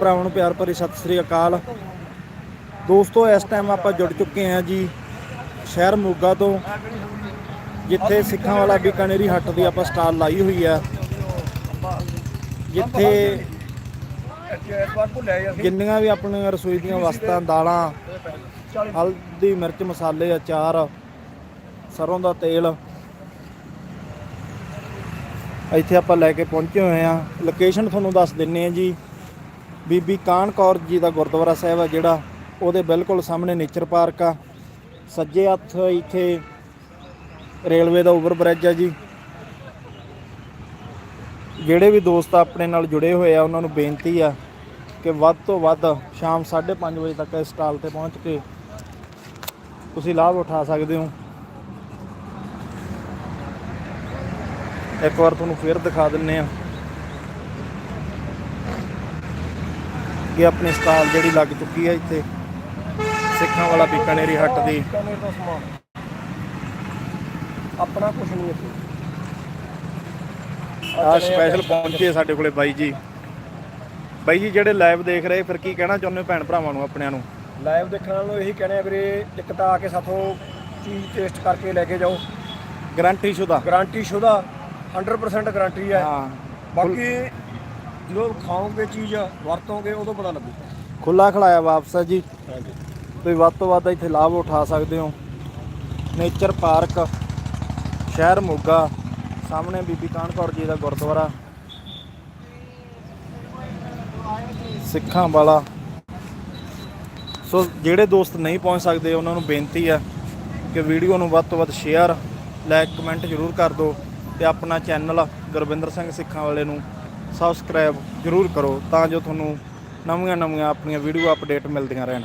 ਭਰਾਵਾਂ ਨੂੰ ਪਿਆਰ ਭਰੀ ਸਤਿ ਸ੍ਰੀ ਅਕਾਲ। ਦੋਸਤੋ, ਇਸ ਟਾਈਮ ਆਪਾਂ ਜੁੜ ਚੁੱਕੇ ਹਾਂ ਜੀ ਸ਼ਹਿਰ ਮੋਗਾ ਤੋਂ, ਜਿੱਥੇ ਸਿੱਖਾਂ ਵਾਲਾ ਬੀਕਾਨੇਰੀ ਹੱਟ ਦੀ ਆਪਾਂ ਸਟਾਲ ਲਾਈ ਹੋਈ ਆ। ਜਿੱਥੇ ਜਿੰਨੀਆਂ ਵੀ ਆਪਣੀਆਂ ਰਸੋਈ ਦੀਆਂ ਵਸਤਾਂ, ਦਾਲਾਂ, ਹਲਦੀ, ਮਿਰਚ, ਮਸਾਲੇ, ਅਚਾਰ, ਸਰੋਂ ਦਾ ਤੇਲ, ਇੱਥੇ ਆਪਾਂ ਲੈ ਕੇ ਪਹੁੰਚੇ ਹੋਏ ਆ ਲੋਕੇਸ਼ਨ ਤੁਹਾਨੂੰ ਦੱਸ ਦਿੰਨੇ ਆ ਜੀ। ਬੀਬੀ ਕਾਨ ਕੌਰ ਜੀ ਦਾ ਗੁਰਦੁਆਰਾ ਸਾਹਿਬ ਆ ਜਿਹੜਾ ਉਹਦੇ ਬਿਲਕੁਲ ਸਾਹਮਣੇ ਨੇਚਰ ਪਾਰਕ ਆ। ਸੱਜੇ ਹੱਥ ਇੱਥੇ ਰੇਲਵੇ ਦਾ ਓਵਰ ਬ੍ਰਿਜ ਆ ਜੀ। ਜਿਹੜੇ ਵੀ ਦੋਸਤ ਆਪਣੇ ਨਾਲ ਜੁੜੇ ਹੋਏ ਆ, ਉਹਨਾਂ ਨੂੰ ਬੇਨਤੀ ਆ ਕਿ ਵੱਧ ਤੋਂ ਵੱਧ ਸ਼ਾਮ 5:30 ਵਜੇ ਤੱਕ ਇਸ ਸਟਾਲ ਤੇ ਪਹੁੰਚ ਕੇ ਤੁਸੀਂ ਲਾਭ ਉਠਾ ਸਕਦੇ ਹੋ। ਇੱਕ ਵਾਰ ਤੁਹਾਨੂੰ ਫੇਰ ਦਿਖਾ ਦਿੰਨੇ ਆ। ਕਿ ਆਪਣੀ ਸਟਾਲ ਜਿਹੜੀ ਲੱਗ ਚੁੱਕੀ ਹੈ ਇੱਥੇ ਸਿੱਖਾਂ ਵਾਲਾ ਬੀਕਾਨੇਰੀ ਹੱਟ ਦੀ। ਆਪਣਾ ਕੁਝ ਨਹੀਂ ਇੱਥੇ। ਆ ਸਪੈਸ਼ਲ ਪਹੁੰਚੇ ਸਾਡੇ ਕੋਲੇ ਬਾਈ ਜੀ। ਬਾਈ ਜੀ ਜਿਹੜੇ ਲਾਈਵ ਦੇਖ ਰਹੇ ਫਿਰ ਕੀ ਕਹਿਣਾ ਚਾਹੁੰਦੇ ਭੈਣ ਭਰਾਵਾਂ ਨੂੰ ਆਪਣਿਆਂ ਨੂੰ? ਲਾਈਵ ਦੇਖਣ ਨੂੰ ਇਹੀ ਕਹਿਣਾ ਵੀਰੇ ਇੱਕ ਤਾਂ ਆ ਕੇ ਸਾਥੋਂ ਚੀਜ਼ ਟੇਸਟ ਕਰਕੇ ਲੈ ਕੇ ਜਾਓ। ਗਾਰੰਟੀ ਸ਼ੁਦਾ। ਗਾਰੰਟੀ ਸ਼ੁਦਾ 100% ਗਾਰੰਟੀ ਹੈ। ਹਾਂ। ਬਾਕੀ ਜਦੋਂ ਖਾਓਗੇ ਚੀਜ਼ ਵਰਤੋਗੇ ਉਦੋਂ ਪਤਾ ਲੱਗੂ। ਖੁੱਲਾ ਖਲਾਇਆ ਵਾਪਸ ਹੈ ਜੀ। ਹਾਂਜੀ। ਤੁਸੀਂ ਵੱਧ ਤੋਂ ਵੱਧ ਇੱਥੇ ਲਾਭ ਉਠਾ ਸਕਦੇ ਹੋ। ਨੇਚਰ ਪਾਰਕ ਸ਼ਹਿਰ ਮੋਗਾ ਸਾਹਮਣੇ ਬੀਬੀ ਕਾਨ ਕੌਰ ਜੀ ਦਾ ਗੁਰਦੁਆਰਾ ਸਿੱਖਾਂ ਵਾਲਾ। ਸੋ ਜਿਹੜੇ ਦੋਸਤ ਨਹੀਂ ਪਹੁੰਚ ਸਕਦੇ ਉਹਨਾਂ ਨੂੰ ਬੇਨਤੀ ਆ ਕਿ ਵੀਡੀਓ ਨੂੰ ਵੱਧ ਤੋਂ ਵੱਧ ਸ਼ੇਅਰ ਲਾਈਕ ਕਮੈਂਟ ਜ਼ਰੂਰ ਕਰ ਦਿਓ ਤੇ ਆਪਣਾ ਚੈਨਲ ਗੁਰਵਿੰਦਰ ਸਿੰਘ ਸਿੱਖਾਂ ਵਾਲੇ ਨੂੰ ਸਬਸਕ੍ਰਾਈਬ ਜ਼ਰੂਰ ਕਰੋ ਤਾਂ ਜੋ ਤੁਹਾਨੂੰ ਨਵੀਆਂ ਨਵੀਆਂ ਆਪਣੀਆਂ ਵੀਡੀਓ ਅਪਡੇਟ ਮਿਲਦੀਆਂ ਰਹਿਣ।